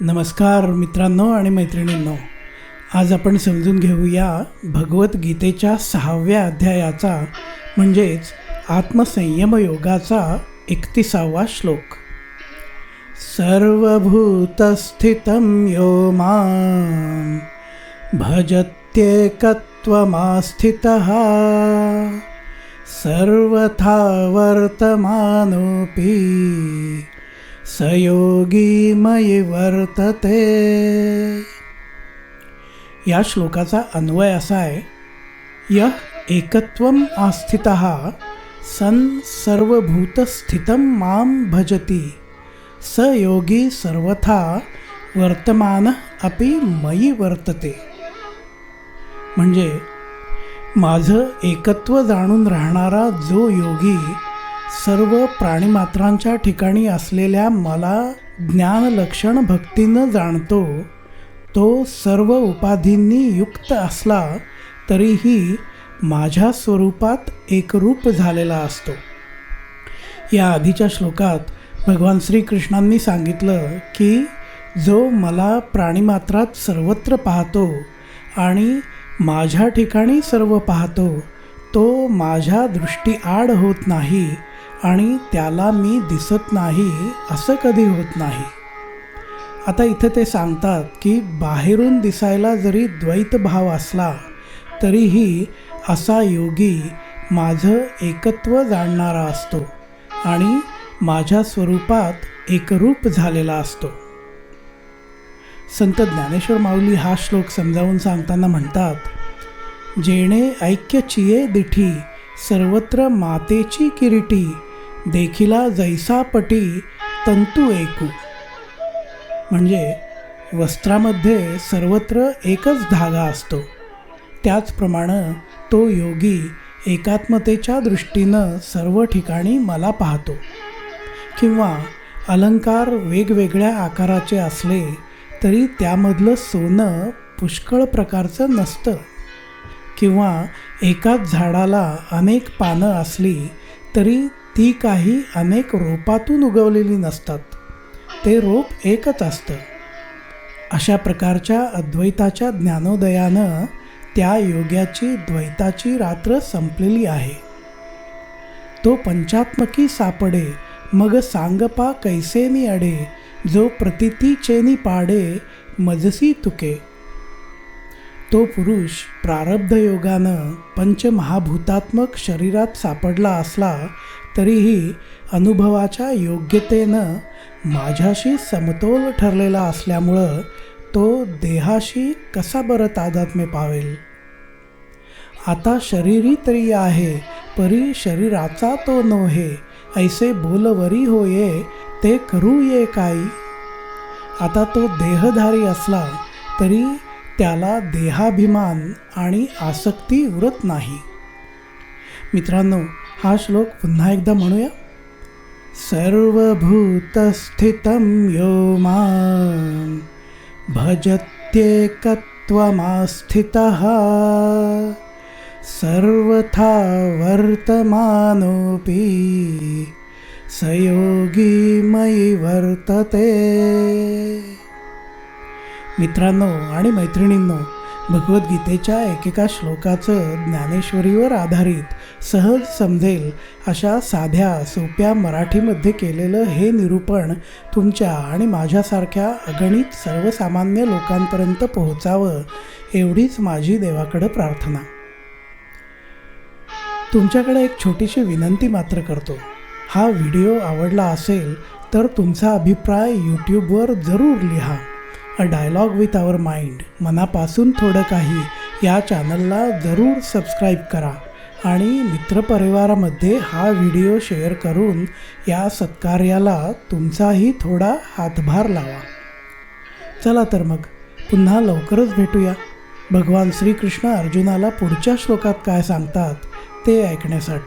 नमस्कार मित्रांनो आणि मैत्रिणींनो आज आपण समजून घेऊया भगवद्गीतेच्या सहाव्या अध्यायाचा म्हणजेच आत्मसंयम योगाचा एकतीसावा श्लोक. सर्वभूतस्थितं यो मां भजत्येकत्वमास्थित सर्वथा वर्तमानोपी स योगी मयि वर्तते. या श्लोकाचा अन्वय असा आहे यः एकत्व आस्थित सन सर्वभूतस्थित मां भजती स योगी सर्वथा वर्तमान अपि मयी वर्तते. म्हणजे माझं एकत्व जाणून राहणारा जो योगी सर्व प्राणीमात्रांच्या ठिकाणी असलेल्या मला ज्ञानलक्षण भक्तीनं जाणतो. तो सर्व उपाधींनी युक्त असला तरीही माझ्या स्वरूपात एकरूप झालेला असतो. या आधीच्या श्लोकात भगवान श्रीकृष्णांनी सांगितलं की जो मला प्राणीमात्रात सर्वत्र पाहतो आणि माझ्या ठिकाणी सर्व पाहतो तो माझ्या दृष्टीआड होत नाही आणि त्याला मी दिसत नाही असं कधी होत नाही. आता इथं ते सांगतात की बाहेरून दिसायला जरी द्वैत भाव असला तरीही असा योगी माझं एकत्व जाणणारा असतो आणि माझ्या स्वरूपात एकरूप झालेला असतो. संत ज्ञानेश्वर माऊली हा श्लोक समजावून सांगताना म्हणतात जेणे ऐक्य चिये दिठी सर्वत्र मातेची किरीटी देखिला जैसा पटी तंतू एकू. म्हणजे वस्त्रामध्ये सर्वत्र एकच धागा असतो. त्याचप्रमाणे तो योगी एकात्मतेच्या दृष्टीनं सर्व ठिकाणी मला पाहतो. किंवा अलंकार वेगवेगळ्या आकाराचे असले तरी त्यामधलं सोनं पुष्कळ प्रकारचं नसतं. किंवा एकाच झाडाला अनेक पानं असली तरी ती काही अनेक रोपातून उगवलेली नसतात. ते रोप एकच असतं. अशा प्रकारच्या अद्वैताच्या ज्ञानोदयानं त्या योग्याची द्वैताची रात्र संपलेली आहे. तो पंचात्मकी सापडे मग सांगपा कैसेनी अडे जो प्रतिती चेनी पाडे मजसी तुके. तो पुरुष प्रारब्ध योगानं पंचमहाभूतात्मक शरीरात सापडला असला तरीही अनुभवाच्या योग्यतेनं माझ्याशी समतोल ठरलेला असल्यामुळं तो देहाशी कसा बरं तादात्म्य पावेल? आता शरीरी तरी आहे परी शरीराचा तो नोहे ऐसे बोलवरी होये ते करू ये काही आता तो देहधारी असला तरी त्याला देहाभिमान आणि आसक्ती उरत नाही. मित्रांनो हा श्लोक पुन्हा एकदा म्हणूया. सर्वभूतस्थितं यो मां भजत्येकत्वमास्थितः सर्वथा वर्तमानोऽपि सयोगी मयि वर्तते। मित्रांनो आणि मैत्रिणींनो भगवद्गीतेच्या एकेका श्लोकाचं ज्ञानेश्वरीवर आधारित सहज समजेल अशा साध्या सोप्या मराठीमध्ये केलेलं हे निरूपण तुमच्या आणि माझ्यासारख्या अगणित सर्वसामान्य लोकांपर्यंत पोहोचावं एवढीच माझी देवाकडं प्रार्थना. तुमच्याकडे एक छोटीशी विनंती मात्र करतो. हा व्हिडिओ आवडला असेल तर तुमचा अभिप्राय यूट्यूबवर जरूर लिहा. A dialogue with our mind मनापासून थोडं काही या चॅनलला जरूर सबस्क्राईब करा. आणि मित्रपरिवारामध्ये हा व्हिडिओ शेअर करून या सत्कार्याला तुमचाही थोडा हातभार लावा. चला तर मग पुन्हा लवकरच भेटूया. भगवान श्रीकृष्ण अर्जुनाला पुढच्या श्लोकात काय सांगतात ते ऐकण्यासाठी.